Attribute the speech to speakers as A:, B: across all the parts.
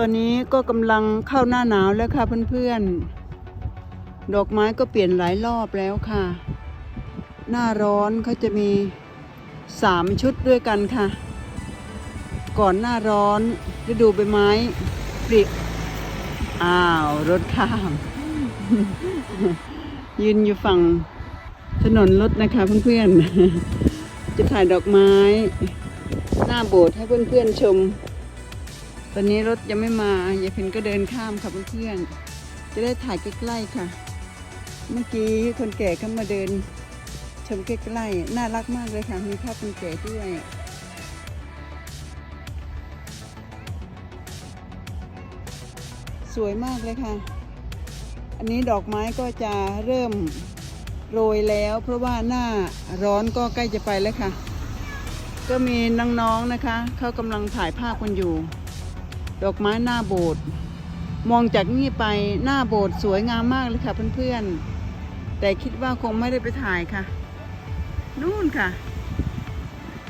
A: ตอนนี้ก็กำลังเข้าหน้าหนาวแล้วค่ะเพื่อนๆ ดอกไม้ก็เปลี่ยนหลายรอบแล้วค่ะ หน้าร้อนเขาจะมีสามชุดด้วยกันค่ะ ก่อนหน้าร้อนฤดูใบไม้ปลิอ้าว รถข้าม ยืนอยู่ฝั่งถนนรถนะคะเพื่อนๆ จะถ่ายดอกไม้ หน้าโบสถ์ให้เพื่อนๆชม ตอนนี้รถยังไม่มายายเพ็ญก็เดินข้ามค่ะเพื่อนๆจะได้ถ่ายใกล้ๆค่ะ เมื่อกี้คนแก่เข้ามาเดิน ชมใกล้ๆน่ารักมากเลยค่ะ มีภาพคนแก่ด้วยสวยมากเลยค่ะ อันนี้ดอกไม้ก็จะเริ่มโรยแล้ว เพราะว่าหน้าร้อนก็ใกล้จะไปแล้วค่ะ ก็มีน้องๆนะคะ เขากำลังถ่ายภาพกันอยู่ ดอกไม้หน้าโบสถ์มองจากนี่ไปหน้าโบสถ์สวยงามมากเลยค่ะเพื่อนๆ แต่คิดว่าคงไม่ได้ไปถ่ายค่ะ นู่นค่ะ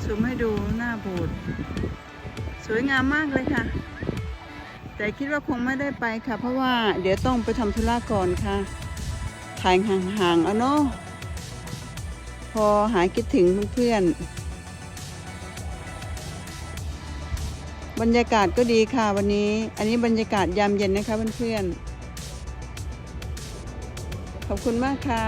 A: ซูมให้ดูหน้าโบสถ์สวยงามมากเลยค่ะ แต่คิดว่าคงไม่ได้ไปค่ะ เพราะว่าเดี๋ยวต้องไปทำธุระก่อนค่ะ ถ่ายห่างๆเอาเนาะพอหายคิดถึงเพื่อนๆ บรรยากาศก็ดีค่ะวันนี้ อันนี้บรรยากาศยามเย็นนะคะเพื่อนๆ ขอบคุณมากค่ะ